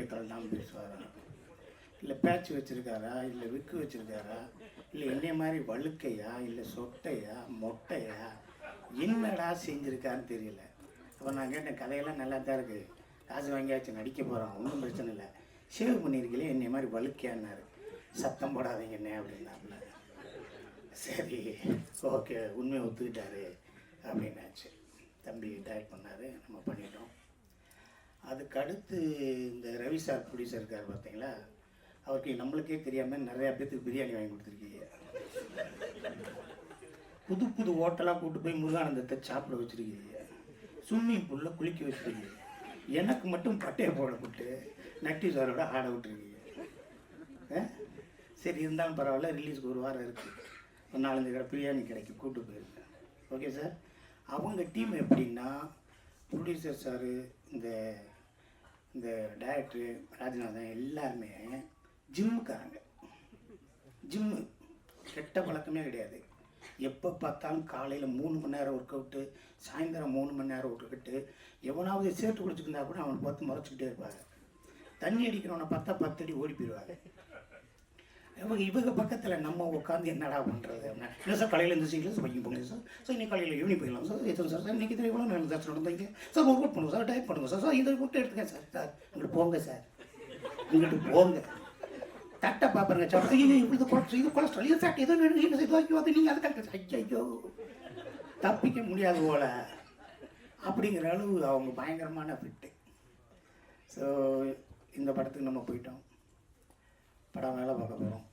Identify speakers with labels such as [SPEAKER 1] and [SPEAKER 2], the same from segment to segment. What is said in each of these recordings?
[SPEAKER 1] கலந்தாமல் பேசுவாரா? இல்லை பேட்ச் வச்சுருக்காரா? இல்லை விக்கு வச்சுருக்காரா? இல்லை என்னைய மாதிரி வழுக்கையா? இல்லை சொட்டையா? மொட்டையா? என்னடா செஞ்சுருக்காருன்னு தெரியல. அப்போ நான் கேட்டேன் கதையெல்லாம் நல்லா தான் இருக்குது காசு வாங்கியாச்சு நடிக்க போகிறோம் ஒன்றும் பிரச்சனை இல்லை. சேவ் பண்ணியிருக்கீங்களே என்னைய மாதிரி வழுக்கையான்னாரு. சத்தம் போடாதீங்க என்ன அப்படின்னாப்புல. சரி ஓகே உண்மையை ஒத்துக்கிட்டாரு. அப்படின்னாச்சு. தம்பி டயட் பண்ணார். நம்ம பண்ணிட்டோம். அதுக்கு அடுத்து இந்த ரவி சார் ப்ரொடியூசர் இருக்கார் பார்த்தீங்களா? அவருக்கு நம்மளுக்கே தெரியாமல் நிறையா பேத்துக்கு பிரியாணி வாங்கி கொடுத்துருக்கீங்க. புது புது ஹோட்டலாக கூப்பிட்டு போய் முருகானந்தத்தை சாப்பிட வச்சுருக்கீங்க. ஸ்விம்மிங் பூலில் குளிக்க வச்சுருக்கீங்க. எனக்கு மட்டும் பட்டையை போடப்பட்டு நட்டி சாரோட ஆட விட்டுருக்கீங்க. ஆ? சரி இருந்தாலும் பரவாயில்ல ரிலீஸ்க்கு ஒரு வாரம் இருக்குது ஒரு நாலஞ்சு கடை பிரியாணி கடைக்கு கூப்பிட்டு போயிருக்கேன். ஓகே சார் அவங்க டீம் எப்படின்னா ப்ரொடியூசர் சார் இந்த இந்த டைரக்டரு ராஜநாதன் எல்லாருமே ஜிம்முக்காரங்க. ஜிம்மு கெட்ட பழக்கமே கிடையாது. எப்போ பார்த்தாலும் காலையில் மூணு மணி நேரம் ஒர்க் அவுட்டு சாயந்தரம் மூணு மணி நேரம் ஒர்க் அவுட்டு எவனாவது சேர்த்து குடிச்சிருந்தா கூட அவனை பார்த்து முறைச்சிக்கிட்டே இருப்பாங்க. தண்ணி அடிக்கிறவனை பார்த்தா பத்து அடி ஓடி போயிடுவாங்க. இவங்க இவங்க பக்கத்தில் நம்ம உட்காந்து என்னடா பண்ணுறது இல்லை சார் காலையில் இருந்து சீக்கிரம் சார் பையன் போங்க சார்? சார் இன்னைக்கு காலையில் ஈவினிங் போயிடலாம் சார். எத்தனை சார்? சார் இன்றைக்கி இவ்வளோ நேரம் சார் நடந்தீங்க? சார் ஒர்க் அவுட் பண்ணுங்க சார் டைப் பண்ணுங்க சார். சார் இதை மட்டும் எடுத்துக்கேன் சார். சார் அங்கிட்டு போங்க சார். அங்கிட்டு போங்க. தட்டை பார்ப்பறங்க சார். ஐயோ இப்படி கொலஸ்ட்ரால் இது கொலஸ்ட்ரால் இது ஃபேட் இது வேணும் இது ஐயோ அது நீங்கள் அதுக்காக ஐயோ தப்பிக்க முடியாது போல. அப்படிங்கிற அளவு அவங்க பயங்கரமான ஃபிட்டு ஸோ இந்த படத்துக்கு நம்ம போயிட்டோம். படம் வேலை பார்க்க போகிறோம்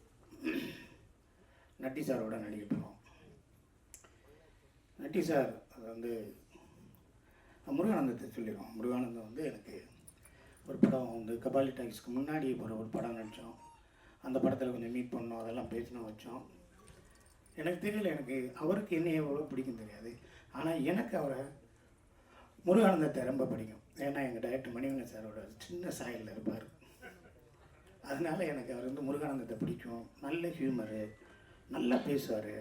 [SPEAKER 1] நட்டி சாரோட நடிக்க போகிறோம் நட்டி சார் அது வந்து முருகானந்தத்தை சொல்லிடுவோம் முருகானந்தம் வந்து எனக்கு ஒரு படம் வந்து கபாலி டாக்ஸ்க்கு முன்னாடி ஒரு ஒரு படம் நடித்தோம் அந்த படத்தில் கொஞ்சம் மீட் பண்ணோம் அதெல்லாம் பேசினோம் வச்சோம். எனக்கு தெரியல எனக்கு அவருக்கு என்ன எவ்வளோ பிடிக்கும் தெரியாது. ஆனால் எனக்கு அவரை முருகானந்தத்தை ரொம்ப பிடிக்கும். ஏன்னா எங்கள் டைரக்டர் மணிவங்க சாரோட சின்ன சாயலில் இருப்பார். அதனால எனக்கு அவர் வந்து முருகானந்தத்தை பிடிக்கும். நல்ல ஹியூமரு நல்லா பேசுவார்.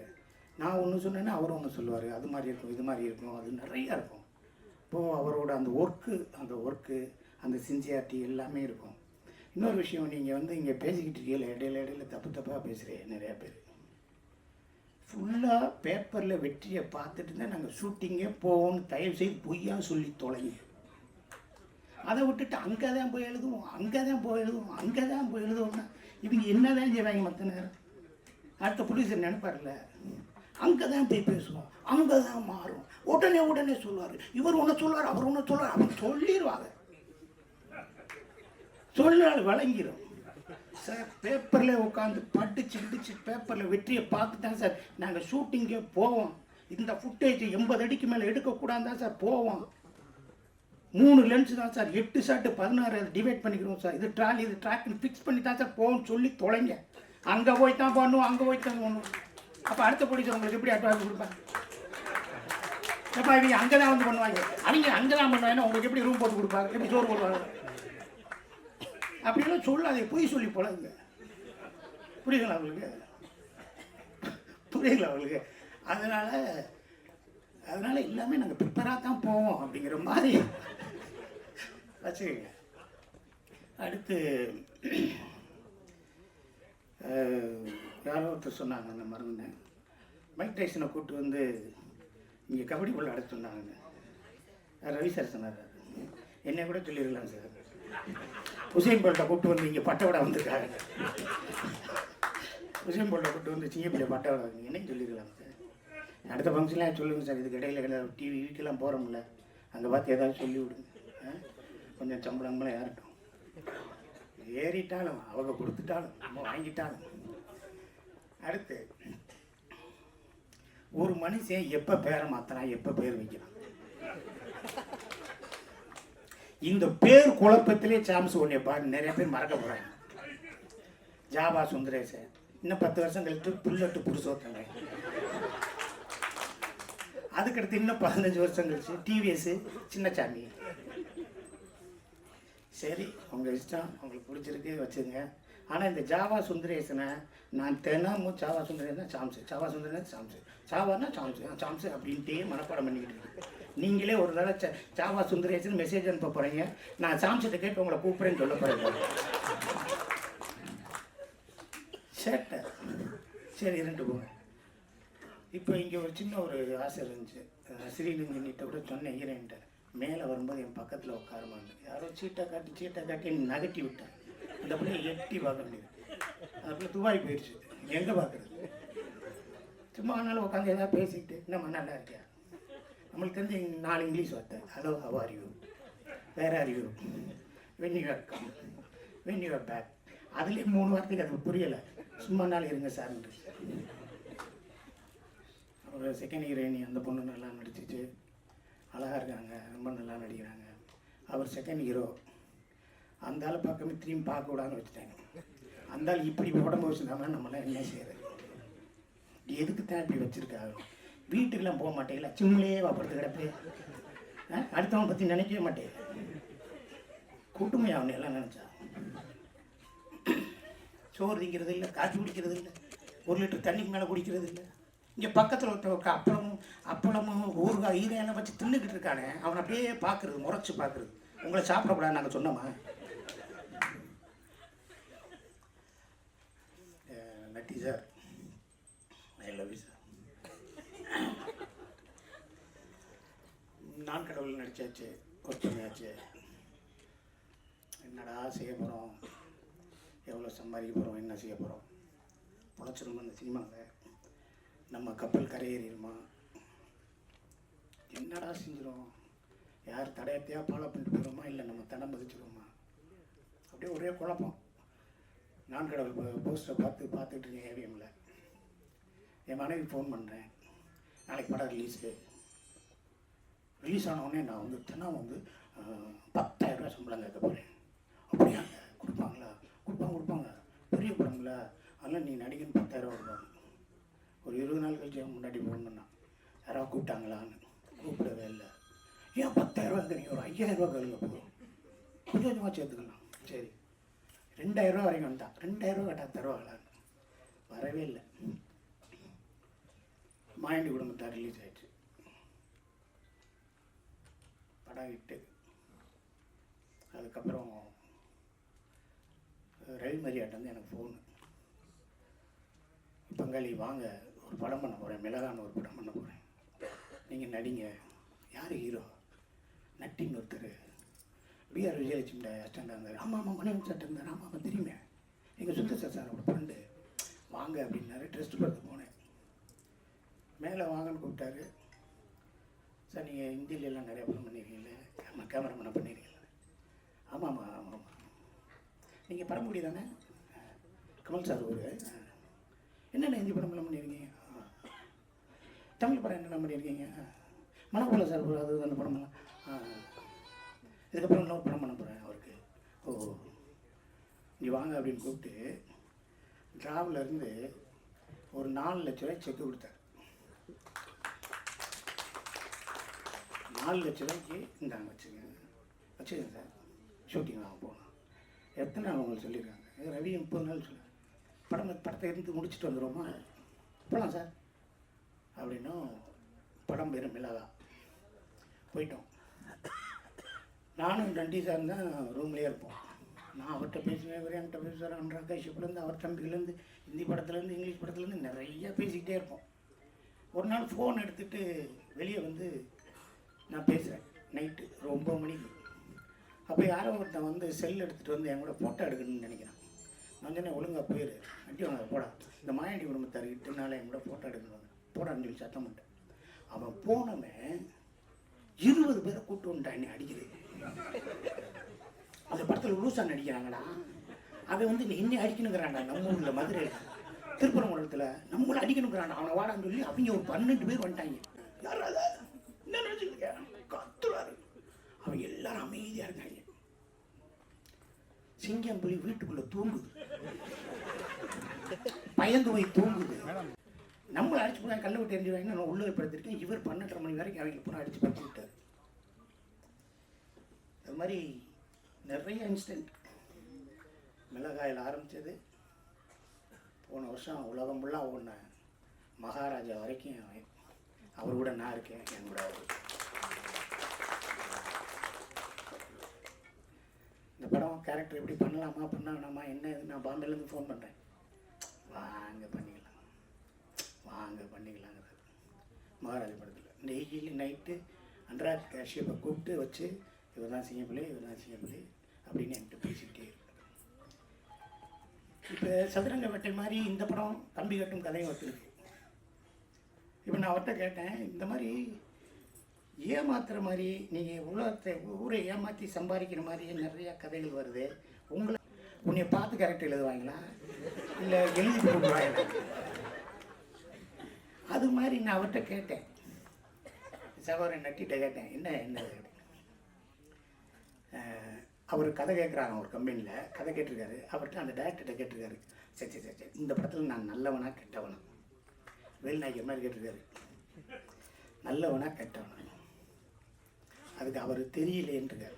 [SPEAKER 1] நான் ஒன்று சொன்னேன்னா அவர் ஒன்று சொல்லுவார். அது மாதிரி இருக்கும் இது மாதிரி இருக்கும் அது நிறையா இருக்கும். இப்போது அவரோட அந்த ஒர்க்கு அந்த ஒர்க்கு அந்த சின்சியாரிட்டி எல்லாமே இருக்கும். இன்னொரு விஷயம் நீங்கள் வந்து இங்கே பேசிக்கிட்டு இருக்கீங்கள இடையில இடையில தப்பு தப்பாக பேசுகிறீங்க நிறையா பேர். ஃபுல்லாக பேப்பரில் வெற்றியை பார்த்துட்டு தான் நாங்கள் ஷூட்டிங்கே போவோம்னு தயவு செய்து பொய்யா சொல்லி தொலைங்க. அதை விட்டுட்டு அங்கே தான் போய் எழுதுவோம் அங்கே தான் போய் எழுதுவோம் அங்கே தான் போய் எழுதுவோம்னா இவங்க என்ன தான் செய்வாங்க மற்ற நேரம்? அடுத்த ப்ரொடியூசர் நினைப்பார்ல அங்கே தான் போய் பேசுவோம் அங்கே தான் மாறும் உடனே உடனே சொல்லுவார் இவர் ஒன்று சொல்லுவார் அவர் ஒன்று சொல்லுவார் அவர் சொல்லிடுவாங்க சொல்லால் வழங்கிடும் சார் பேப்பரில் உட்காந்து படிச்சு கிடிச்சு பேப்பரில் வெற்றியை பார்த்து தான் சார் நாங்கள் ஷூட்டிங்கே போவோம். இந்த ஃபுட்டேஜ் எண்பது அடிக்கு மேலே எடுக்கக்கூடாது தான் சார் போவோம். மூணு லென்ஸ் தான் சார். எட்டு ஷாட்டு பதினாறு டிவைட் பண்ணிக்கிறோம் சார். இது ட்ராலி இது ட்ராக்னு ஃபிக்ஸ் பண்ணி தான் சார் போகணும் சொல்லி தொலைங்க. அங்கே போய் தான் பண்ணும் அங்கே போய் தான் போகணும் அப்போ அடுத்த போலீஸ் உங்களுக்கு எப்படி அட்வான்ஸ் கொடுப்பாங்க? எப்பா இவங்க அங்கே தான் வந்து பண்ணுவாங்க. அவங்க அங்கே தான் பண்ணுவாங்கன்னா உங்களுக்கு எப்படி ரூம் போட்டு கொடுப்பாங்க? எப்படி சோறு போடுவாங்க? அப்படிலாம் சொல்லாதே பொய் சொல்லி போலாங்க புரியுதுங்களா உங்களுக்கு? புரியுதுங்களா உங்களுக்கு? அதனால் அதனால் எல்லாமே நாங்கள் ப்ரிப்பராக தான் போவோம் அப்படிங்கிற மாதிரி வச்சுக்கோங்க. அடுத்து யாரோ ஒருத்தர் சொன்னாங்க அந்த மருந்தனை மைக் டைசனை கூப்பிட்டு வந்து இங்கே கபடி உள்ள அடைச்சு சொன்னாங்க. ரவி சார் சொன்னார். என்னை கூட சொல்லியிருக்கலாம் சார் உசேன் போல்ட்டை கூப்பிட்டு வந்து இங்கே பட்டவடை வந்திருக்காங்க. உசேன் போல்ட்டை கூப்பிட்டு வந்து சிங்கப்பிள்ளை பட்டவடை வந்து என்னையும் சொல்லியிருக்கலாம் சார் அடுத்த ஃபங்க்ஷன்லாம் சொல்லுங்கள் சார் இதுக்கு இடையில இடையில டிவி வீட்டுலாம் போகிறோம்ல அங்கே பார்த்து ஏதாவது சொல்லி விடுங்க கொஞ்சம் சம்பளம்லாம் ஏறட்டும். ஏறிட்டாலும் அவங்க கொடுத்துட்டாலும் நம்ம வாங்கிட்டாலும். அடுத்து ஒரு மனுஷன் எப்போ பேரை மாற்றலாம் எப்போ பேர் வைக்கலாம் இந்த பேர் குழப்பத்திலே சாம்ஸ் ஒன்றிய பாரு நிறைய பேர் மறக்க போகிறாங்க ஜாபா சுந்தரேசன் இன்னும் பத்து வருஷம் கழித்து புல்லட்டு புருஷோத்தங்க அதுக்கடுத்து இன்னும் பதினஞ்சு வருஷம் கழிச்சு டிவிஎஸ் சின்னசாமி சரி உங்கள் இஷ்டம். உங்களுக்கு பிடிச்சிருக்கு வச்சுங்க ஆனால் இந்த ஜாவா சுந்தரேசனை நான் தினமும் ஜாவா சுந்தரேசன் சாம்சு ஜாவா சுந்தரேசன் சாம்சு. சாவானா சாம்சு. சாம்ஸு சாம்சு அப்படின்ட்டே மனப்பாடம் பண்ணிக்கிட்டு இருக்கேன் நீங்களே ஒரு தடவை ச- சாவா சுந்தரேசன் மெசேஜ் அனுப்ப போகிறீங்க நான் சாம்சத்தை கேட்டு உங்களை கூப்பிட்றேன்னு சொல்ல போகிறேன் சேட்டை. சரி இருந்துட்டு போங்க. இப்போ இங்கே ஒரு சின்ன ஒரு ஆசை இருந்துச்சு. அஹ் கூட சொன்னேன் ஹீரோயின்ட்ட மேலே வரும்போது என் பக்கத்தில் உட்காருமான்னு யாரோ சீட்டை காட்டி சீட்டை காட்டி நகட்டி விட்டேன் அந்த பிள்ளை எட்டி பார்க்க முடியுது அந்த பிள்ளை துபாய் போயிடுச்சு எங்கே பார்க்குறது? சும்மா ஆனாலும் உட்காந்து ஏதாவது பேசிக்கிட்டு நம்ம நல்லா இருக்கியா? நம்மளுக்கு தெரிஞ்ச நாலு இங்கிலீஷ் வார்த்தை. Hello how are you where are you when you are come when you are back அதுலேயே மூணு வார்த்தைக்கு அது புரியலை. சும்மா நாள் இருங்க சார்ன்ட்டு ஒரு செகண்ட் ஹீரோயினி அந்த பொண்ணு நல்லா நடிச்சிச்சு. அழகாக இருக்காங்க ரொம்ப நல்லா நடிக்கிறாங்க. அவர் செகண்ட் ஹீரோ அந்த ஆள் பக்கமே திரும்பி பார்க்க வச்சுட்டாங்க. அந்த ஆள் இப்படி உடம்பு வச்சுருந்தாங்கன்னா நம்மளாம் என்ன செய்யறது? எதுக்கு தான் இப்படி வச்சுருக்காங்க வீட்டுக்கெல்லாம் போக மாட்டேங்களா சிம்லேயே வாப்படுத்து கிடப்பு அடுத்தவன் பற்றி நினைக்கவே மாட்டேன். கூட்டுமே அவனை எல்லாம் நினச்சா? சோறு திங்கிறது இல்லை காஃபி குடிக்கிறது இல்லை ஒரு லிட்டர் தண்ணிக்கு மேலே குடிக்கிறது இல்லை. இங்கே பக்கத்தில் ஒருத்தவங்க அப்பளமும் அப்பளமும் ஊறுகாய் ஈரையெல்லாம் வச்சு தின்னுக்கிட்டு இருக்கானே அவனை அப்படியே பார்க்குறது முறைச்சி பார்க்குறது உங்களை சாப்பிடக்கூடாது நாங்கள் சொன்னோமா? Natty sir. I love you sir நான் கடவுள் நடிச்சாச்சு ஒருத்தமையாச்சு என்னடா செய்ய போகிறோம் எவ்வளோ சம்பாதிக்க போகிறோம் என்ன செய்ய போகிறோம் பொழைச்சிருமோ அந்த சினிமாவில் நம்ம கப்பல் கரையேறிடுமா என்னடா செஞ்சிடும் யார் தடையத்தையாக ஃபாலோ பண்ணிட்டு போகிறோமா இல்லை நம்ம தடம் பதிச்சிருவோமா அப்படியே ஒரே குழப்பம். நான் கடவுள் போஸ்டரை பார்த்து பார்த்துட்டு இருக்கேன் ஏவிஎம்மில் என் மனைவி ஃபோன் பண்ணுறேன் நாளைக்கு படம் ரிலீஸு ரிலீஸ் ஆனவுடனே நான் வந்து தினம் வந்து அஹ், 10000 ரூபாய் சம்பளம் கேட்க போகிறேன் அப்படியாங்க கொடுப்பாங்களா? கொடுப்பாங்க கொடுப்பாங்க. பெரிய படங்களா அதெல்லாம் நீ நடிகன் பத்தாயிரம் கொடுப்பாங்க. ஒரு இருபது நாள் கழிச்சு முன்னாடி போகணுன்னா யாராவது கூப்பிட்டாங்களான்னு. கூப்பிடவே இல்லை. ஏன் பத்தாயிரரூவாங்கிறீங்க ஒரு ஐயாயிரம் ரூபா கேளுங்க போதும் கொஞ்சம் கொஞ்சமாக சேர்த்துக்கலாம். சரி. ரெண்டாயிரரூவா வரைக்கும் வந்தான் ரெண்டாயிரரூவா கேட்டால் தருவாங்களான்னு. வரவே இல்லை. மாயண்டி குடும்பத்தார் ரிலீஸ் ஆயிடுச்சு. படம் விட்டு அதுக்கப்புறம் ரயில் மரியாட்டை வந்து எனக்கு ஃபோனு பங்காளி வாங்க. ஒரு படம் பண்ண போகிறேன் மிளகான்னு ஒரு படம் பண்ண போகிறேன் நீங்கள் நடிங்க. யார் ஹீரோ நட்டின்னு ஒருத்தர். பிஆர் விஜயலட்சுமி அஸ்டண்டாக இருந்தார். ஆமாம் ஆமாம் மணி சட்டை இருந்தார். ஆமாம் ஆமாம் தெரியுமே. எங்கள் சுத்த சாரோட ஃப்ரெண்டு வாங்க அப்படின்னாரு. ட்ரெஸ்ட் பார்த்து போனேன். மேலே வாங்கன்னு கூப்பிட்டாரு. சார் நீங்கள் ஹிந்தில எல்லாம் நிறைய படம் பண்ணியிருக்கீங்களே ஆமாம் கேமராமேனாக பண்ணியிருக்கீங்களே ஆமாம் ஆமாம் ஆமாம் ஆமாம் நீங்கள் படம் தானே கமல் சார் ஒரு என்னென்ன ஹிந்தி படம் எல்லாம் பண்ணியிருக்கீங்க தமிழ் படம் என்ன பண்ணியிருக்கீங்க ஆ. சார் அது அந்த படமெல்லாம் இதுக்கப்புறம் இன்னொரு படம் பண்ண போகிறேன் அவருக்கு. ஓ. இங்கே வாங்க அப்படின்னு கூப்பிட்டு டிராவிலருந்து ஒரு நாலு லட்ச ரூபாய் செக் கொடுத்தார். நாலு லட்ச ரூபாய்க்கு இந்தாங்க வச்சுக்கோங்க வச்சுக்கோங்க சார். ஷூட்டிங் நாங்கள் போகலாம். எத்தனை நாள் உங்களுக்கு சொல்லியிருக்காங்க? ரவி முப்பது நாள் சொல்ல. படம் படத்தை இருந்து முடிச்சுட்டு வந்துடுவோமா போகலாம் சார். அப்படின்னும் படம் பெரும் மிளகா. போயிட்டோம். நானும் நண்டி சார் தான் ரூம்லேயே இருப்போம். நான் அவர்கிட்ட பேசுவேன் இவர் என்கிட்ட பேசுவார். அன்றாக கைஷப்லேருந்து அவர் தம்பிலேருந்து ஹிந்தி படத்துலேருந்து இங்கிலீஷ் படத்துலேருந்து நிறையா பேசிக்கிட்டே இருப்போம். ஒரு நாள் ஃபோன் எடுத்துகிட்டு வெளியே வந்து நான் பேசுகிறேன் நைட்டு ரொம்ப மணிக்கு. அப்போ யாரோ ஒருத்தன் வந்து செல் எடுத்துகிட்டு வந்து என் கூட ஃபோட்டோ எடுக்கணும்னு நினைக்கிறேன். நான் சொன்னேன் ஒழுங்கா போயிரு. அடி வாங்க போடா. இந்த மாயாண்டி குடும்பத்தார் இட்டுனால என் கூட ஃபோட்டோ எடுக்கணும். போடான்னு சொல்லி சத்தம் பண்ணிட்டேன் அவன் போனவன் இருபது பேரை கூட்டு வந்துட்டான் என்னை அடிக்கிறது அந்த படத்தில் லூசா நடிக்கிறாங்கடா அவன் வந்து என்ன அடிக்கணுங்கிறான்டா நம்ம ஊரில் மதுரையில் திருப்பரங்குளத்தில் நம்மள அடிக்கணுங்கிறான்டா. அவனை வாடான்னு சொல்லி அவங்க ஒரு பன்னெண்டு பேர் வந்துட்டாங்க. யாராவது என்ன நினச்சிருக்க கத்துறாரு. அவன் எல்லாரும் அமைதியாக இருக்காங்க சிங்கம் புலி வீட்டுக்குள்ள தூங்குது. பயந்து போய் தூங்குது. நம்மளை அடிச்சு போனால் கண்ணை விட்டு எரிஞ்சிடுவாங்க நான் உள்ளே படுத்திருக்கேன். இவர் பன்னெண்டரை மணி வரைக்கும் அவங்க போனால் அடித்து படுத்து விட்டார். அது மாதிரி நிறைய இன்சிடென்ட் மிளகாயில் ஆரம்பித்தது போன வருஷம் உலகம் ஃபுல்லாக ஒன்று மகாராஜா வரைக்கும் அவர் கூட நான் இருக்கேன் என் கூட அவர். இந்த படம் கேரக்டர் எப்படி பண்ணலாமா பண்ணாமா என்ன நான் பாம்பேலேருந்து ஃபோன் பண்ணுறேன் வாங்க பண்ணி வாங்க பண்ணிக்கலாங்கிறது. மகாராஜா படத்தில். டெய்லி நைட்டு அன்றாட் கேஷியப்பை கூப்பிட்டு வச்சு இவர் தான் செய்யப்பிள்ளை இவர் தான் செய்யப்பிள்ளை அப்படின்னு என்கிட்ட பேசிக்கிட்டே இருக்கிறது இப்போ சதுரங்க வேட்டை மாதிரி இந்த படம் தம்பி கட்டும் கதையும் வச்சுருக்கு இப்போ நான் அவர்கிட்ட கேட்டேன் இந்த மாதிரி ஏமாத்துற மாதிரி நீங்கள் உலகத்தை ஊரை ஏமாற்றி சம்பாதிக்கிற மாதிரி நிறையா கதைகள் வருது. உங்களை உன்னை பார்த்து கரெக்ட் எழுதுவாங்களா? இல்லை எழுதி போடுவாங்களா அது மாதிரி நான் அவர்கிட்ட கேட்டேன். சகோதரன் நட்டிகிட்ட கேட்டேன் என்ன என்ன? அவர் கதை கேட்குறாங்க ஒரு கம்பெனியில் கதை கேட்டிருக்காரு. அவர்கிட்ட அந்த டேரக்டர்கிட்ட கேட்டிருக்காரு. சரி சரி சரி இந்த படத்தில் நான் நல்லவனா கெட்டவனா? வேல்நாயக்கர் மாதிரி கேட்டிருக்காரு. நல்லவனா கெட்டவனா? அதுக்கு அவர் தெரியலேன்றிருக்காரு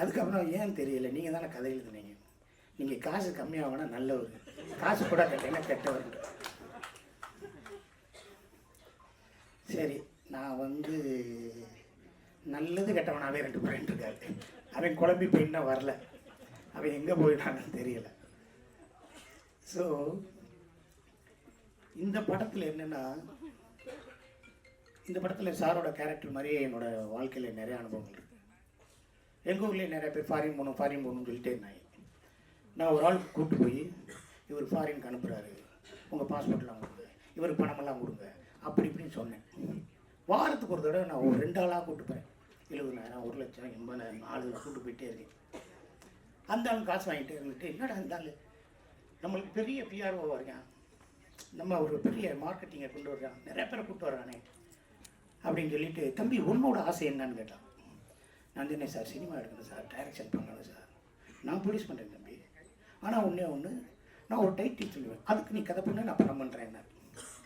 [SPEAKER 1] அதுக்கப்புறம் ஏன் தெரியல? நீங்கள் தானே கதை எழுதுனீங்க. நீங்கள் காசு கம்மியாகனா நல்லவர். காசு கூட கட்டீங்கன்னா கெட்டவர் சரி நான் வந்து நல்லது கெட்டவனாவே ரெண்டு பேரும் இருக்காரு அவன் குழம்பி போயின்னா வரல. அவன் எங்கே போயிட்டான்னு தெரியல. ஸோ இந்த படத்தில் என்னென்னா இந்த படத்தில் சாரோட கேரக்டர் மாதிரியே என்னோட வாழ்க்கையில் நிறைய அனுபவங்கள் இருக்குது எங்கள் ஊர்லேயே நிறைய பேர் ஃபாரின் போகணும் ஃபாரின் போகணும்னு சொல்லிட்டே இருந்தாங்க. நான் ஒரு ஆள் கூப்பிட்டு போய் இவர் ஃபாரினுக்கு அனுப்புகிறாரு உங்கள் பாஸ்போர்ட்லாம் கொடுங்க. இவருக்கு பணமெல்லாம் கொடுங்க. அப்படி இப்படின்னு சொன்னேன். வாரத்துக்கு ஒரு தடவை நான் ஒரு ரெண்டு ஆளாக கூப்பிட்டு போகிறேன் எழுபதாயிரம் ஒரு லட்சம் எண்பதாயிரம் ஆளுகளை கூப்பிட்டு போயிட்டே இருக்கேன். அந்த ஆளும் காசு வாங்கிட்டே இருந்துட்டு என்னடா அந்த ஆள்? நம்மளுக்கு பெரிய பிஆர்ஓ இருக்கான். நம்ம ஒரு பெரிய மார்க்கெட்டிங்கை கொண்டு வர்றான். நிறைய பேரை கூப்பிட்டு வர்றானே. அப்படின்னு சொல்லிட்டு தம்பி உன்னோட ஆசை என்னன்னு கேட்டான். நான் சொன்னேன் சார் சினிமா எடுக்கணும் சார் டைரக்ஷன் பண்ணணும் சார். நான் ப்ரொடியூஸ் பண்ணுறேன் தம்பி. ஆனால் ஒன்றே ஒன்று நான் ஒரு டைட்டில் சொல்லுவேன். அதுக்கு நீ கதை பண்ண நான் படம் பண்ணுறேன் என்ன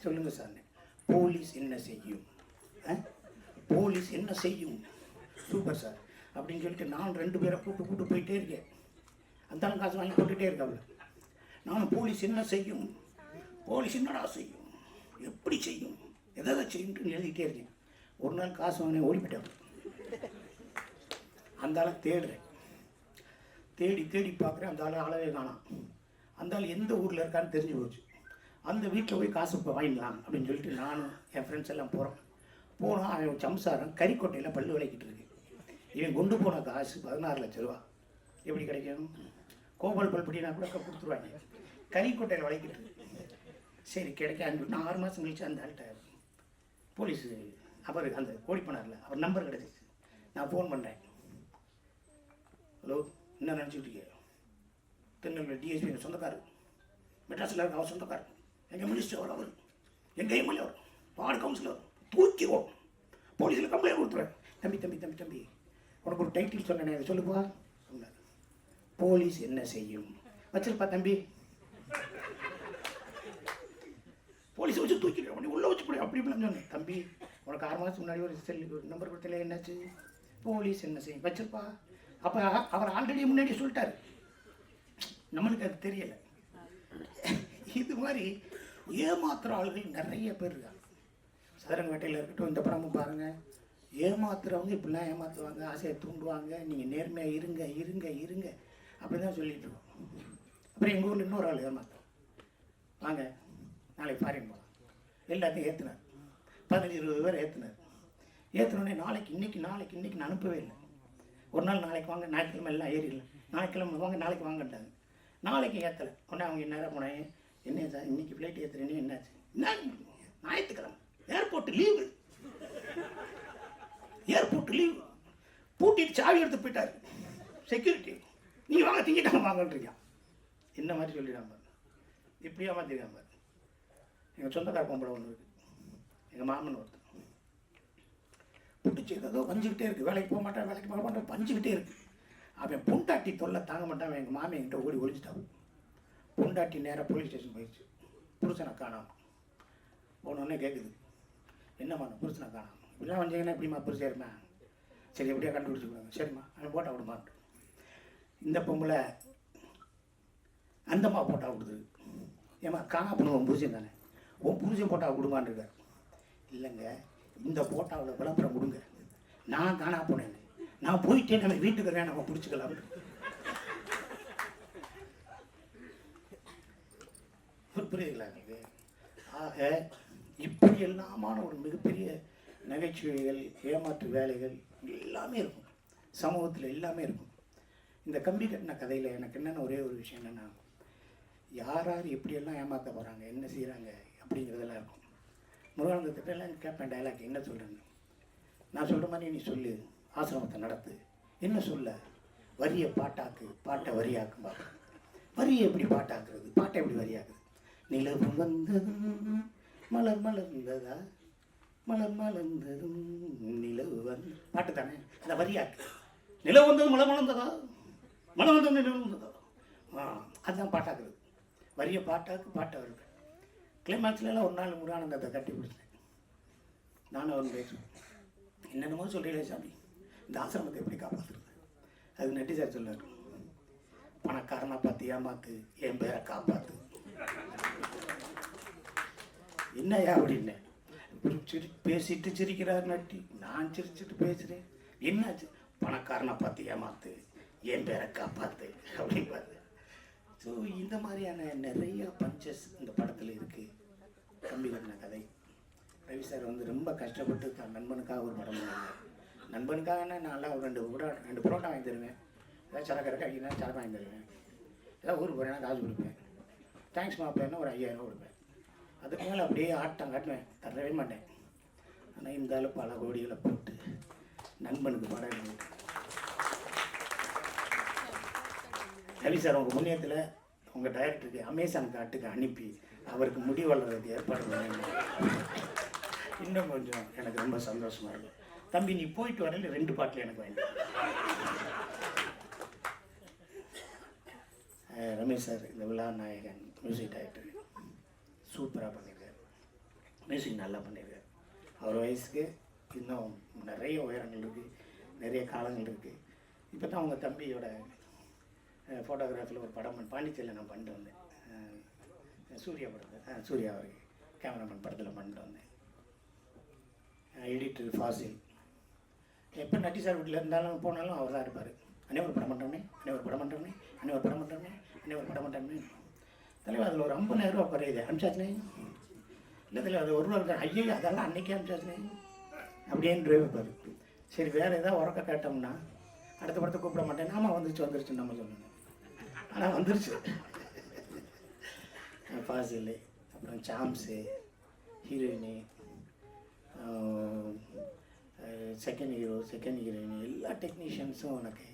[SPEAKER 1] சொல்லுங்கள் சார். போலீஸ் என்ன செய்யும்? ஆ? போலீஸ் என்ன செய்யும்? Super sir. அப்படின்னு சொல்லிட்டு நான் ரெண்டு பேரை கூப்பிட்டு கூப்பிட்டு போயிட்டே இருக்கேன். அந்த காசு வாங்கி போட்டுகிட்டே இருக்காங்க நானும் போலீஸ் என்ன செய்யும்? போலீஸ் என்னடா செய்யும்? எப்படி செய்யும்? எதை எதை செய்யும்னு இருக்கேன். ஒரு நாள் காசு வாங்கினேன் ஓடி போயிட்டேன் அந்த ஆளை தேடுறேன். தேடி தேடி பார்க்குறேன். அந்த ஆளை அளவே காணாம். அந்த ஆள் எந்த ஊரில் இருக்கான்னு தெரிஞ்சு போச்சு. அந்த வீட்டில் போய் காசு இப்போ வாங்கிடலாம் அப்படின்னு சொல்லிட்டு நானும் என் ஃப்ரெண்ட்ஸ் எல்லாம் போகிறோம் போனால் அவன் சம்சாரம் கறிக்கொட்டையில் பல்லு விளக்கிட்டு இருக்கு. இவன் கொண்டு போன காசு பதினாறு லட்ச ரூபா. எப்படி கிடைக்கும்? கோபால் பல்படினா கூட கொடுத்துருவாங்க. கறிக்கொட்டையில் விளக்கிட்டு சரி கிடைக்க அஞ்சு ஆறு மாதம் கழிச்சு அந்த ஆள்கிட்ட போலீஸ் அவர் அந்த கோடிப்பனார்ல அவர் நம்பர் கிடச்சிச்சு. நான் ஃபோன் பண்ணுறேன் ஹலோ என்ன நினச்சிட்டு இருக்கீங்க? திருநெல்வேலி டிஎஸ்பி சொந்தக்காரர். மெட்ராஸில் இருக்க? அவர் சொந்தக்காரர். எங்கள் மினிஸ்டர் அவர் எங்கள் எம்எல்ஏ அவர் வார்டு கவுன்சிலர் தூக்கிவோம் போலீஸில் கம்ப்ளைண்ட் கொடுத்துருவேன் தம்பி தம்பி தம்பி தம்பி உனக்கு ஒரு டைட்டில் சொன்னேன் அதை சொல்லுப்பா. சொன்னார். போலீஸ் என்ன செய்யும்? வச்சிருப்பா தம்பி. போலீஸை வச்சு தூக்கிடுவேன் உடனே உள்ளே வச்சு போடு அப்படி இப்படின்னு சொன்னேன். தம்பி உனக்கு ஆறு மாதத்துக்கு முன்னாடி ஒரு செல் நம்பர் கொடுத்தல என்னாச்சு? போலீஸ் என்ன செய்யும்? வச்சிருப்பா. அப்போ அவர் ஆல்ரெடி முன்னாடி சொல்லிட்டாரு. நம்மளுக்கு அது தெரியல. இது மாதிரி ஏமாத்துற ஆளுகள் நிறைய பேர் இருக்காங்க. சதுரங்கவேட்டையில் இருக்கட்டும் இந்த படமும் பாருங்கள் ஏமாத்துறவங்க இப்படிலாம் ஏமாத்துவாங்க ஆசையை தூண்டுவாங்க. நீங்கள் நேர்மையாக இருங்க இருங்க இருங்க. அப்படி தான் சொல்லிட்டு இருக்கோம். அப்புறம் எங்கள் ஊரில் இன்னொரு ஆள் ஏமாத்தோம் வாங்க நாளைக்கு ஃபாரின் போகலாம் எல்லாத்தையும் ஏற்றுனார் பதினஞ்சு இருபது பேர் ஏற்றுனார் ஏற்றினோடனே நாளைக்கு இன்னைக்கு நாளைக்கு இன்னைக்கு நான் அனுப்பவே இல்லை. ஒரு நாள் நாளைக்கு வாங்க ஞாயிற்றுக்கிழமை எல்லாம் ஏறிடலாம் நாளைக்கிழமை வாங்க நாளைக்கு வாங்கட்டாங்க நாளைக்கு ஏற்றலை உடனே அவங்க என்ன போனேன் என்ன சார் இன்னைக்கு ஃப்ளைட் ஏற்றுறேன்னு என்னாச்சு? என்ன? ஞாயிற்றுக்கிழமை. ஏர்போர்ட் லீவு ஏர்போர்ட் லீவு பூட்டிட்டு சாவி எடுத்து போயிட்டாரு. செக்யூரிட்டி நீங்கள் வாங்க திங்கிட்டாங்க வாங்கன்றீங்க. என்ன மாதிரி சொல்லிடாம இப்படியா மாற்றிருக்காம எங்கள் சொந்தக்கார பொம்பளை ஒன்று இருக்குது எங்கள் மாமன் ஒருத்தர் பிடிச்சி ஏதோ பஞ்சுக்கிட்டே இருக்குது வேலைக்கு போக மாட்டேன் வேலைக்கு போக மாட்டேன் பஞ்சுக்கிட்டே இருக்குது அவன் பொண்டாட்டி தொல்லை தாங்க மாட்டான். எங்கள் மாமி என்கிட்ட ஓடி ஒழிச்சிட்டான் பொண்டாட்டி நேராக போலீஸ் ஸ்டேஷன் போயிடுச்சு. புருஷனை காணாம. ஒன்று கேட்குது என்னம்மா நான் புருஷனை காணாம? இப்படிலாம் வந்தீங்கன்னா எப்படிம்மா புருஷன் இருமா சரி எப்படியா கண்டுபிடிச்சி கொடுங்க. சரிம்மா அவன் போட்டா விடுமாட்டு இந்த பொம்பளை அந்தம்மா போட்டா விடுது ஏம்மா காணா பண்ணு உன் புருஷன் தானே? உன் புருஷன் போட்டா விடுமான்னு இருக்கார். இல்லைங்க இந்த போட்டாவில் விளம்பரம் கொடுங்க. நான் காணா போனேன் நான் போயிட்டேன் நம்ம வீட்டுக்கு நம்ம பிடிச்சிக்கலாம் புரியுதுங்களா இது ஆக இப்படி எல்லாமான ஒரு மிகப்பெரிய நகைச்சுவைகள் ஏமாற்று வேலைகள் எல்லாமே இருக்கும். சமூகத்தில் எல்லாமே இருக்கும். இந்த கம்பி கட்டின கதையில் எனக்கு என்னென்ன ஒரே ஒரு விஷயம் என்னென்னா யார் யார் எப்படியெல்லாம் ஏமாற்ற போகிறாங்க என்ன செய்கிறாங்க அப்படிங்கிறதெல்லாம் இருக்கும். முருகானந்தத்திட்டெல்லாம் கேட்பேன் டைலாக் என்ன சொல்கிறேன்னு நான் சொல்கிற மாதிரி நீ சொல்லு ஆசிரமத்தை நடத்து. என்ன சொல்ல? வரியை பாட்டாக்கு பாட்டை வரியாக்கும் பார்க்க வரியை எப்படி பாட்டாக்குறது? பாட்டை எப்படி வரியாக்குது நிலவு வந்ததும் மலர் மலர்ந்ததா? மலர் மலர்ந்ததும் நிலவு வந்து பாட்டு தானே அந்த வரியாக்கு. நிலவு வந்ததும் மலர் மலர்ந்ததா? மலர் வந்ததும் நிலவு வந்ததா? அதுதான் பாட்டாக்குறது. வரியை பாட்டாக்கு பாட்டை வருது. கிளைமேக்ஸ்லாம் ஒரு நாள் முருகானந்தத்தை கட்டி பிடிச்சேன். நானும் அவன் பேசுவேன் என்னென்னமோ சொல்கிறீங்களே சாமி. இந்த ஆசிரமத்தை எப்படி காப்பாற்றுறது அது நட்டி சார் சொல்லார் பணக்காரனை பார்த்து ஏமாத்து என் பேரை காப்பாற்று என்னையா அப்படின்னு? சிரி பேசிட்டு சிரிக்கிறார் நட்டி. நான் சிரிச்சிட்டு பேசுகிறேன் என்னாச்சு? பணக்காரனை பார்த்து ஏமாத்து. என் பேரை காப்பாத்து. அப்படிம்பாரு ஸோ இந்த மாதிரியான நிறைய பஞ்சஸ் இந்த படத்தில் இருக்குது கம்பி கட்டின கதை. ரவி சார் வந்து ரொம்ப கஷ்டப்பட்டு தன் நண்பனுக்காக ஒரு படம் பண்ணாங்க. நண்பனுக்காக நான்லாம் ஒரு ரெண்டு கூட ரெண்டு புரோட்டா வாங்கி தருவேன். ஏதாவது சரக்கு இறக்க அடிக்கணும் சரக்கு வாங்கி தருவேன். ஏதாவது ஊருக்கு போகிறேன்னா காசு கொடுப்பேன். தேங்க்ஸ் மாப்பிள்ளை. ஒரு ஐயாயிரம் கொடுப்பேன். அதுக்கு மேலே அப்படியே ஆட்டம் காட்டுவேன் தரவே மாட்டேன். ஆனால் இந்த அளவு பல கோடிகளை போட்டு நண்பனுக்கு படம் ரவி சார் உங்கள் முன்னேத்தில் உங்கள் டைரக்டருக்கு அமேசான் காட்டுக்கு அனுப்பி அவருக்கு முடி வளர்றதுக்கு ஏற்பாடு பண்ணுங்க இன்னும் கொஞ்சம் எனக்கு ரொம்ப சந்தோஷமாக இருக்கும் தம்பி நீ போயிட்டு வரல ரெண்டு பாட்டில் எனக்கு வேண்டாம் ரமேஷ் சார் இந்த விழா நாயகன். மியூசிக் டைரக்டர் சூப்பராக பண்ணியிருக்காரு மியூசிக் நல்லா பண்ணியிருக்காரு அவர் வயசுக்கு இன்னும் நிறைய உயரங்கள் இருக்குது நிறைய காலங்கள் இருக்குது இப்போ தான் அவங்க தம்பியோட ஃபோட்டோகிராஃபில் ஒரு படம் பண்ண பாண்டிச்சேரியில் நான் பண்ணிட்டு வந்தேன். சூர்யா படத்தில். சூர்யா அவருக்கு கேமராமேன் படத்தில் பண்ணிட்டு வந்தேன். எடிட்டர் ஃபாசில் எப்போ நட்டி சார் வீட்டில் இருந்தாலும் போனாலும் அவர் தான் இருப்பார். அன்னே ஒரு படம் பண்ணுறோமே அன்னே ஒரு படம் பண்ணுறோமே அன்னே ஒரு படம் பண்ணுறோமே அன்னே ஒரு படம் பண்ணுறோமே தலைவர் அதில் ஒரு ஐம்பதாயிரம் ரூபா குறையுது. அனுப்பிச்சாச்சுனே. இல்லை தலைவர் அது ஒரு ரூபா இருக்கா ஐயோ அதெல்லாம் அன்னைக்கே அனுப்பிச்சாச்சுனே. அப்படின்னு வைப்பார் சரி வேறு ஏதாவது உறக்க கேட்டோம்னா அடுத்த படத்தை கூப்பிட மாட்டேன் ஆமாம் வந்துருச்சு வந்துருச்சு நம்ம சொல்லணும் ஆனால் வந்துருச்சு. ஃபாசில் அப்புறம் Sams heroine second hero second heroine எல்லா டெக்னீஷியன்ஸும் உனக்கு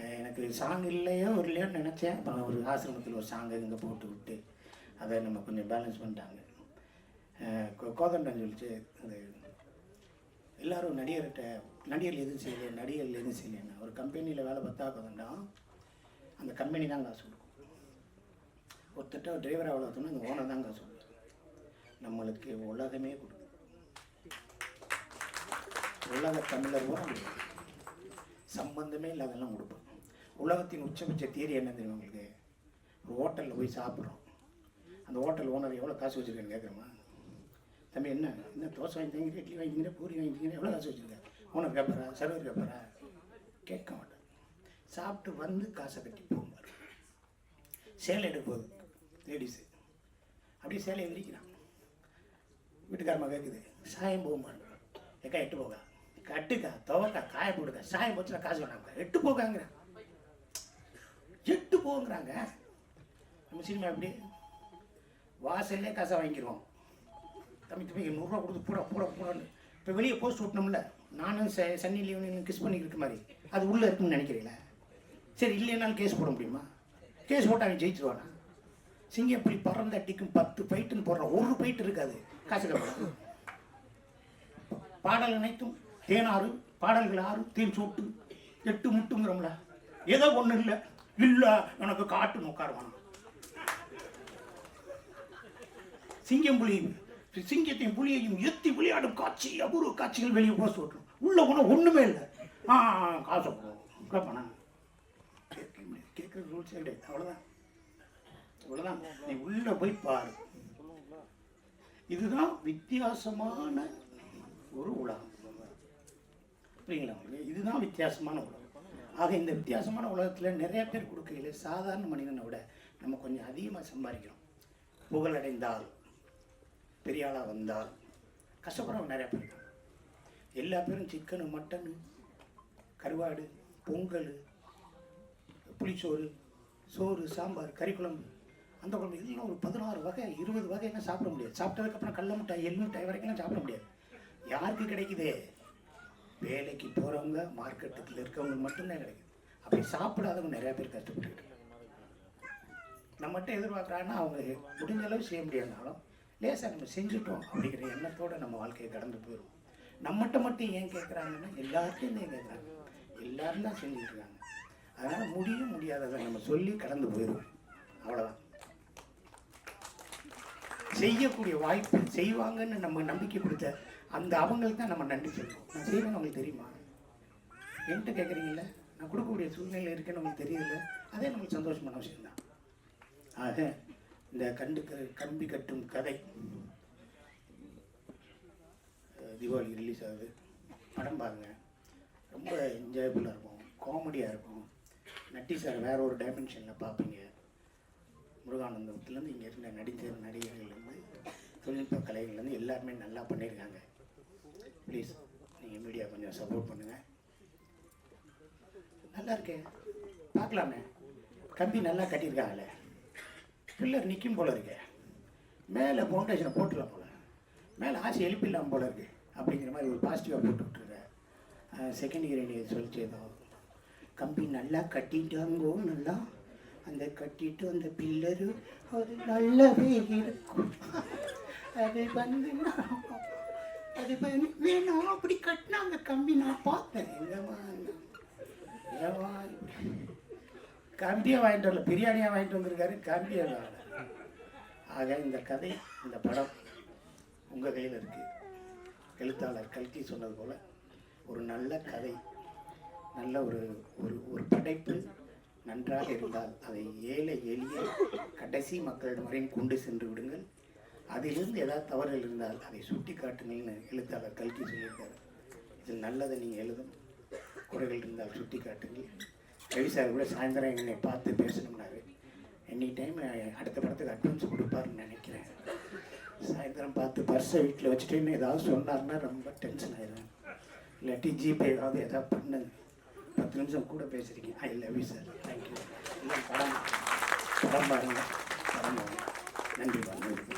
[SPEAKER 1] எனக்கு சாங் இல்லையோ ஒரு இல்லையோன்னு நினச்சேன். அப்புறம் ஒரு ஆசிரமத்தில் ஒரு சாங்கை இங்கே போட்டு விட்டு அதை நம்ம கொஞ்சம் பேலன்ஸ் பண்ணிட்டாங்க. கோதண்டன் கோ- சொல்லிச்சு அது எல்லோரும் நடிகர்கிட்ட நடிகர் எதுவும் செய்யலையே நடிகர் எதுவும் செய்யலைன்னா ஒரு கம்பெனியில் வேலை பார்த்தா கோதண்டம் அந்த கம்பெனி தான் காசு கொடுக்கும். ஒருத்தட்ட டிரைவர் அவ்வளோ அந்த ஓனர் தான் காசு கொடுக்கும். நம்மளுக்கு உலகமே கொடுக்கும். உலக தமிழர் சம்பந்தமே இல்லாதெல்லாம் கொடுப்போம் உலகத்தின் உச்சபட்ச தேதி என்ன தெரியும் உங்களுக்கு? ஒரு ஹோட்டலில் போய் சாப்பிட்றோம். அந்த ஹோட்டல் ஓனர் எவ்வளோ காசு வச்சுருக்கேன்னு கேட்குறோமா தம்பி என்ன? என்ன தோசை வாங்கி தங்கிற இட்லி வாங்கிக்கிற பூரி வாங்கிக்கிற எவ்வளோ காசு வச்சுருக்க ஓனர் கேட்பாரா சர்வர் கேட்பாரா கேட்க மாட்டேன் சாப்பிட்டு வந்து காசை கட்டி போகும்பாரு. சேலை எடுக்க போகுது. லேடிஸு அப்படியே சேலையை விரிக்கிறான். வீட்டுக்காரமாக கேட்குது சாயம் போகுமா எக்கா எட்டு போகா. கட்டுக்கா துவக்கா காய போடுக்கா சாயம் போச்சுன்னா காசு வேணாம்க்கா. எட்டு போகாங்கிறேன். எட்டு போங்கிறாங்க நம்ம சினிமா எப்படி? வாசல்லே காசை வாங்கிடுவோம் தம்பி தம்பி நூறுரூவா கொடுத்து போட போட போடன்னு. இப்போ வெளியே போஸ்ட் விட்டோம்ல நானும் ச சன்னி லியோனையும் கிஸ் பண்ணி இருக்க மாதிரி. அது உள்ளே இருக்குன்னு நினைக்கிறீங்களா? சரி இல்லைனாலும் கேஸ் போட முடியுமா? கேஸ் போட்டால் அவன் ஜெயிச்சிருவானா? இப்படி பறந்த அடிக்கும் பத்து ஃபைட்டுன்னு போடுற ஒரு ஃபைட் இருக்காது. காசு கட்டணும் பாடல் அனைத்தும் தேனாறு பாடல்கள் ஆறு தேன் சூட்டு எட்டு முட்டுங்கிறோம்ல. ஏதோ ஒன்றும் இல்லை இல்லை எனக்கு காட்டு உட்காருவாங்க சிங்கம் புலி சிங்கத்தையும் புலியையும் எத்தி விளையாடும் காட்சி அபூர்வ காட்சிகள் வெளியே போஸ்ட் விட்டுரும் உள்ள போனால் ஒன்றுமே இல்லை. ஆ ஆ, காசை கேட்பானா கேட்குற ரூல்ஸ் கிடையாது. அவ்வளோதான் அவ்வளோதான் நீ உள்ள போய் பாரு. இதுதான் வித்தியாசமான ஒரு உலகம். புரியுங்களா? இதுதான் வித்தியாசமான உலகம். ஆக இந்த வித்தியாசமான உலகத்தில் நிறைய பேர் கொடுக்கையில் சாதாரண மனிதனை விட நம்ம கொஞ்சம் அதிகமாக சம்பாதிக்கிறோம். புகழடைந்தால் பெரியாளாக வந்தால் கஷ்டப்படுறவங்க நிறைய பேர் இருக்காங்க. எல்லா பேரும் சிக்கனு மட்டனு கருவாடு பொங்கல் புளிச்சோறு சோறு சாம்பார் கறி குழம்பு அந்த குழம்பு இதெல்லாம் ஒரு பதினாறு வகை இருபது வகையெல்லாம் சாப்பிட முடியாது. சாப்பிட்டதுக்கப்புறம் கடல மிட்டாய் எழுநூட்டை மிட்டாய் வரைக்கும் சாப்பிட முடியாது. யாருக்கு கிடைக்குதே? வேலைக்கு போகிறவங்க மார்க்கெட்டுக்குள்ள இருக்கவங்க மட்டும்தான் கிடைக்குது. அப்படி சாப்பிடாதவங்க நிறைய பேர் கற்றுக்கிட்டு நம்மகிட்ட எதிர்பார்க்குறாங்கன்னா அவங்க முடிஞ்ச அளவு செய்ய முடியாதுனாலும் லேசாக நம்ம செஞ்சுட்டோம் அப்படிங்கிற எண்ணத்தோடு நம்ம வாழ்க்கையை கடந்து போயிடும் நம்மகிட்ட மட்டும் ஏன் கேட்குறாங்கன்னா எல்லார்ட்டையும் ஏன் கேட்குறாங்க. எல்லாரும் தான் செஞ்சுட்டு இருக்காங்க. அதனால் முடியும் முடியாததை நம்ம சொல்லி கடந்து போயிடுவோம். அவ்வளோதான் செய்யக்கூடிய வாய்ப்பு செய்வாங்கன்னு நம்ம நம்பிக்கை கொடுத்த அந்த அவங்களுக்கு தான் நம்ம நன்றி சொல்லணும் நான் செய்வேன்னு உங்களுக்கு தெரியுமா? என்கிட்ட கேட்குறீங்கல்ல நான் கொடுக்கக்கூடிய சூழ்நிலை இருக்குன்னு உங்களுக்கு தெரியல அதே நம்மளுக்கு சந்தோஷமான விஷயம்தான். ஆக இந்த கண்டு க- கம்பி கட்டும் கதை தீபாவளி ரிலீஸ் ஆகுது. படம் பாருங்க. ரொம்ப என்ஜாயபுளாக இருக்கும். காமெடியாக இருக்கும். நட்டி சார் வேற ஒரு டைமென்ஷனில் பார்ப்பீங்க முருகானந்தத்துலேருந்து இங்கே இருந்த நடிகர் நடிகர்கள்லேருந்து தொழில்நுட்ப கலைகள்லேருந்து எல்லாருமே நல்லா பண்ணியிருக்காங்க ப்ளீஸ் நீங்கள் மீடியா கொஞ்சம் சப்போர்ட் பண்ணுங்கள் நல்லா இருக்கே. பார்க்கலாமே. கம்பி நல்லா கட்டியிருக்காங்களே பில்லர் நிற்கும் போல இருக்கே. மேலே ஃபவுண்டேஷனை போட்டுடலாம் போல. மேலே ஆசை எழுப்பிடலாம் போல இருக்கு. அப்படிங்கிற மாதிரி ஒரு பாசிட்டிவாக போட்டு விட்டுருக்கேன் செகண்ட் ஹீரோயின் சொல்லிச்சு ஏதோ. கம்பி நல்லா கட்டிட்டாங்கோ நல்லா. அந்த கட்டிட்டு அந்த பில்லரு அது நல்லாவே இருக்கும். அது வந்து அது எனக்கு வேணும் அப்படி கட்டினாங்க அந்த கம்பி நான் பார்த்தேன். கம்பியை வாங்கிட்டு வரல. பிரியாணியாக வாங்கிட்டு வந்திருக்காரு கம்பியை வாங்கல ஆக இந்த கதை இந்த படம் உங்கள் கையில் இருக்குது எழுத்தாளர் கல்கி சொன்னது போல் ஒரு நல்ல கதை நல்ல ஒரு ஒரு ஒரு படைப்பு நன்றாக இருந்தால் அதை ஏழை எளிய கடைசி மக்களிடம் வரையும் கொண்டு சென்று விடுங்கள். அதிலிருந்து ஏதாவது தவறுகள் இருந்தால் அதை சுட்டி காட்டுங்கள்னு எழுத்தாளர் கல்கி சொல்லியிருக்காரு. இதில் நல்லதை நீங்கள் எழுதும். குறைகள் இருந்தால் சுட்டி காட்டுங்கள் ரவி சார் கூட சாயந்தரம் என்னை பார்த்து பேசணும்னாரு. எனி டைம் அடுத்த படத்துக்கு அட்வான்ஸ் கொடுப்பாருன்னு நினைக்கிறேன். சாயந்தரம் பார்த்து பர்ஸை வீட்டில் வச்சுட்டு ஏதாவது சொன்னார்னா ரொம்ப டென்ஷன் ஆயிடும் இல்லாட்டி ஜிபே ஏதாவது ஏதாவது பண்ணுங்க. பத்து நிமிஷம் கூட பேசுகிறீங்க I love you sir thank you இல்லை படம் படம் பாருங்க. படம் பாருங்க. நன்றி வாங்க